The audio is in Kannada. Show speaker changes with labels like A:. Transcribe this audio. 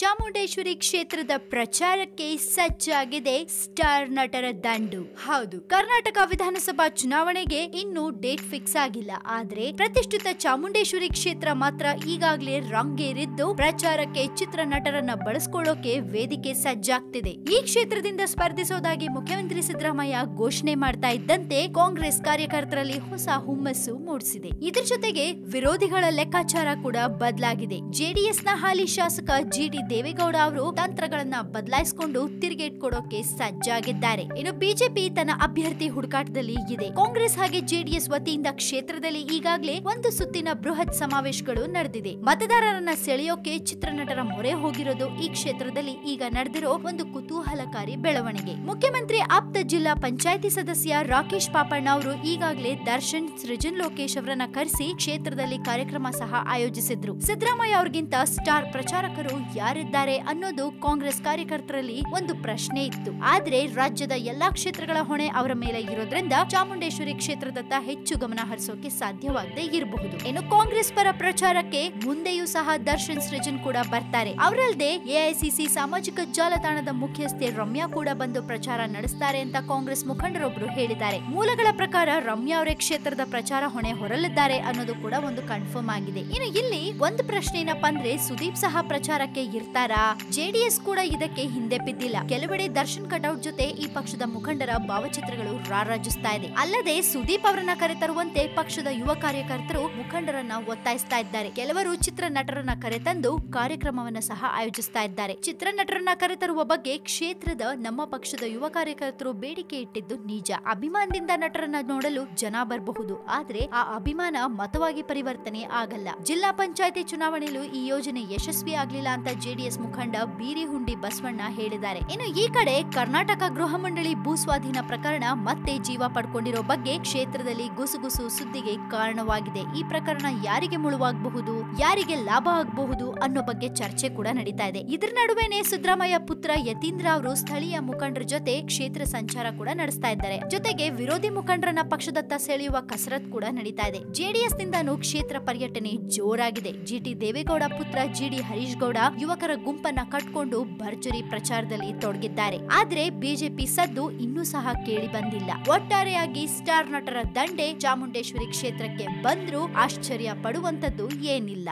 A: ಚಾಮುಂಡೇಶ್ವರಿ ಕ್ಷೇತ್ರದ ಪ್ರಚಾರಕ್ಕೆ ಸಜ್ಜಾಗಿದೆ ಸ್ಟಾರ್ ನಟರ ದಂಡು. ಹೌದು, ಕರ್ನಾಟಕ ವಿಧಾನಸಭಾ ಚುನಾವಣೆಗೆ ಇನ್ನೂ ಡೇಟ್ ಫಿಕ್ಸ್ ಆಗಿಲ್ಲ. ಆದ್ರೆ ಪ್ರತಿಷ್ಠಿತ ಚಾಮುಂಡೇಶ್ವರಿ ಕ್ಷೇತ್ರ ಮಾತ್ರ ಈಗಾಗಲೇ ರಂಗೇರಿದ್ದು ಪ್ರಚಾರಕ್ಕೆ ಚಿತ್ರ ನಟರನ್ನ ಬಳಸ್ಕೊಳ್ಳೋಕೆ ವೇದಿಕೆ ಸಜ್ಜಾಗ್ತಿದೆ. ಈ ಕ್ಷೇತ್ರದಿಂದ ಸ್ಪರ್ಧಿಸೋದಾಗಿ ಮುಖ್ಯಮಂತ್ರಿ ಸಿದ್ದರಾಮಯ್ಯ ಘೋಷಣೆ ಮಾಡ್ತಾ ಇದ್ದಂತೆ ಕಾಂಗ್ರೆಸ್ ಕಾರ್ಯಕರ್ತರಲ್ಲಿ ಹೊಸ ಹುಮ್ಮಸ್ಸು ಮೂಡಿಸಿದೆ. ಇದ್ರ ಜೊತೆಗೆ ವಿರೋಧಿಗಳ ಲೆಕ್ಕಾಚಾರ ಕೂಡ ಬದಲಾಗಿದೆ. ಜೆಡಿಎಸ್ನ ಹಾಲಿ ಶಾಸಕ ಜಿಡಿ ದೇವೇಗೌಡ ಅವರು ತಂತ್ರಗಳನ್ನ ಬದಲಾಯಿಸಿಕೊಂಡು ತಿರುಗೇಟ್ ಕೊಡೋಕೆ ಸಜ್ಜಾಗಿದ್ದಾರೆ. ಇನ್ನು ಬಿಜೆಪಿ ತನ್ನ ಅಭ್ಯರ್ಥಿ ಹುಡುಕಾಟದಲ್ಲಿ ಇದೆ. ಕಾಂಗ್ರೆಸ್ ಹಾಗೆ ಜೆಡಿಎಸ್ ವತಿಯಿಂದ ಕ್ಷೇತ್ರದಲ್ಲಿ ಈಗಾಗಲೇ ಒಂದು ಸುತ್ತಿನ ಬೃಹತ್ ಸಮಾವೇಶಗಳು ನಡೆದಿದೆ. ಮತದಾರರನ್ನ ಸೆಳೆಯೋಕೆ ಚಿತ್ರನಟರ ಮೊರೆ ಹೋಗಿರೋದು ಈ ಕ್ಷೇತ್ರದಲ್ಲಿ ಈಗ ನಡೆದಿರೋ ಒಂದು ಕುತೂಹಲಕಾರಿ ಬೆಳವಣಿಗೆ. ಮುಖ್ಯಮಂತ್ರಿ ಆಪ್ತ ಜಿಲ್ಲಾ ಪಂಚಾಯಿತಿ ಸದಸ್ಯ ರಾಕೇಶ್ ಪಾಪಣ್ಣ ಅವರು ಈಗಾಗಲೇ ದರ್ಶನ್ ಸೃಜನ್ ಲೋಕೇಶ್ ಅವರನ್ನ ಕರೆಸಿ ಕ್ಷೇತ್ರದಲ್ಲಿ ಕಾರ್ಯಕ್ರಮ ಸಹ ಆಯೋಜಿಸಿದ್ರು. ಸಿದ್ದರಾಮಯ್ಯ ಅವರಿಗಿಂತ ಸ್ಟಾರ್ ಪ್ರಚಾರಕರು ಯಾರಿದ್ದಾರೆ ಅನ್ನೋದು ಕಾಂಗ್ರೆಸ್ ಕಾರ್ಯಕರ್ತರಲ್ಲಿ ಒಂದು ಪ್ರಶ್ನೆ ಇತ್ತು. ಆದ್ರೆ ರಾಜ್ಯದ ಎಲ್ಲಾ ಕ್ಷೇತ್ರಗಳ ಹೊಣೆ ಅವರ ಮೇಲೆ ಇರೋದ್ರಿಂದ ಚಾಮುಂಡೇಶ್ವರಿ ಕ್ಷೇತ್ರದತ್ತ ಹೆಚ್ಚು ಗಮನ ಹರಿಸೋಕೆ ಸಾಧ್ಯವಾಗದೆ ಇರಬಹುದು. ಇನ್ನು ಕಾಂಗ್ರೆಸ್ ಪರ ಪ್ರಚಾರಕ್ಕೆ ಮುಂದೆಯೂ ಸಹ ದರ್ಶನ್ ಸೃಜನ್ ಕೂಡ ಬರ್ತಾರೆ. ಅವರಲ್ಲದೆ ಎಐಸಿಸಿ ಸಾಮಾಜಿಕ ಜಾಲತಾಣದ ಮುಖ್ಯಸ್ಥೆ ರಮ್ಯಾ ಕೂಡ ಬಂದು ಪ್ರಚಾರ ನಡೆಸ್ತಾರೆ ಅಂತ ಕಾಂಗ್ರೆಸ್ ಮುಖಂಡರೊಬ್ಬರು ಹೇಳಿದ್ದಾರೆ. ಮೂಲಗಳ ಪ್ರಕಾರ ರಮ್ಯಾ ಅವರೇ ಕ್ಷೇತ್ರದ ಪ್ರಚಾರ ಹೊಣೆ ಹೊರಲಿದ್ದಾರೆ ಅನ್ನೋದು ಕೂಡ ಒಂದು ಕನ್ಫರ್ಮ್ ಆಗಿದೆ. ಇನ್ನು ಇಲ್ಲಿ ಒಂದು ಪ್ರಶ್ನೆ ಏನಪ್ಪಾ ಅಂದ್ರೆ ಸುದೀಪ್ ಸಹ ಪ್ರಚಾರಕ್ಕೆ ಇರ್ತಾರಾ ಜೆಡಿಎಸ್ ಕೂಡ ಇದಕ್ಕೆ ಹಿಂದೆ ಬಿದ್ದಿಲ್ಲ. ಕೆಲವೆಡೆ ದರ್ಶನ್ ಕಟೌಟ್ ಜೊತೆ ಈ ಪಕ್ಷದ ಮುಖಂಡರ ಭಾವಚಿತ್ರಗಳು ರಾರಾಜಿಸ್ತಾ ಇದೆ. ಅಲ್ಲದೆ ಸುದೀಪ್ ಅವರನ್ನ ಕರೆತರುವಂತೆ ಪಕ್ಷದ ಯುವ ಕಾರ್ಯಕರ್ತರು ಮುಖಂಡರನ್ನ ಒತ್ತಾಯಿಸ್ತಾ ಇದ್ದಾರೆ. ಕೆಲವರು ಚಿತ್ರ ನಟರನ್ನ ಕರೆತಂದು ಕಾರ್ಯಕ್ರಮವನ್ನ ಸಹ ಆಯೋಜಿಸ್ತಾ ಇದ್ದಾರೆ. ಚಿತ್ರ ನಟರನ್ನ ಕರೆತರುವ ಬಗ್ಗೆ ಕ್ಷೇತ್ರದ ನಮ್ಮ ಪಕ್ಷದ ಯುವ ಕಾರ್ಯಕರ್ತರು ಬೇಡಿಕೆ ಇಟ್ಟಿದ್ದು ನಿಜ. ಅಭಿಮಾನದಿಂದ ನಟರನ್ನ ನೋಡಲು ಜನ ಬರಬಹುದು. ಆದ್ರೆ ಆ ಅಭಿಮಾನ ಮತವಾಗಿ ಪರಿವರ್ತನೆ ಆಗಲ್ಲ. ಜಿಲ್ಲಾ ಪಂಚಾಯತಿ ಚುನಾವಣೆಯಲ್ಲೂ ಈ ಯೋಜನೆ ಯಶಸ್ವಿ ಆಗ್ಲಿಲ್ಲ ಅಂತ ಜೆಡಿಎಸ್ ಮುಖಂಡ ಬೀರಿಹುಂಡಿ ಬಸವಣ್ಣ ಹೇಳಿದ್ದಾರೆ. ಇನ್ನು ಈ ಕಡೆ ಕರ್ನಾಟಕ ಗೃಹ ಮಂಡಳಿ ಭೂ ಸ್ವಾಧೀನ ಪ್ರಕರಣ ಮತ್ತೆ ಜೀವ ಪಡ್ಕೊಂಡಿರೋ ಬಗ್ಗೆ ಕ್ಷೇತ್ರದಲ್ಲಿ ಗುಸುಗುಸು ಸುದ್ದಿಗೆ ಕಾರಣವಾಗಿದೆ. ಈ ಪ್ರಕರಣ ಯಾರಿಗೆ ಮುಳುವಾಗಬಹುದು, ಯಾರಿಗೆ ಲಾಭ ಆಗಬಹುದು ಅನ್ನೋ ಬಗ್ಗೆ ಚರ್ಚೆ ಕೂಡ ನಡೀತಾ ಇದೆ. ಇದ್ರ ನಡುವೆನೆ ಸಿದ್ದರಾಮಯ್ಯ ಪುತ್ರ ಯತೀಂದ್ರ ಅವರು ಸ್ಥಳೀಯ ಮುಖಂಡರ ಜೊತೆ ಕ್ಷೇತ್ರ ಸಂಚಾರ ಕೂಡ ನಡೆಸ್ತಾ ಇದ್ದಾರೆ. ಜೊತೆಗೆ ವಿರೋಧಿ ಮುಖಂಡರನ್ನ ಪಕ್ಷದತ್ತ ಸೆಳೆಯುವ ಕಸರತ್ ಕೂಡ ನಡೀತಾ ಇದೆ. ಜೆಡಿಎಸ್ ನಿಂದಾನು ಕ್ಷೇತ್ರ ಪರ್ಯಟನೆ ಜೋರಾಗಿದೆ. ಜಿಟಿ ದೇವೇಗೌಡ ಪುತ್ರ ಜಿಡಿ ಹರೀಶ್ ಗೌಡ, ಯುವಕರ ಗುಂಪನ್ನ ಕಟ್ಕೊಂಡು ಭರ್ಜರಿ ಪ್ರಚಾರದಲ್ಲಿ ತೊಡಗಿದ್ದಾರೆ. ಆದ್ರೆ ಬಿಜೆಪಿ ಸದ್ದು ಇನ್ನೂ ಸಹ ಕೇಳಿ ಬಂದಿಲ್ಲ. ಒಟ್ಟಾರೆಯಾಗಿ ಸ್ಟಾರ್ ನಟರ ದಂಡೆ ಚಾಮುಂಡೇಶ್ವರಿ ಕ್ಷೇತ್ರಕ್ಕೆ ಬಂದ್ರೂ ಆಶ್ಚರ್ಯ ಪಡುವಂತದ್ದು ಏನಿಲ್ಲ.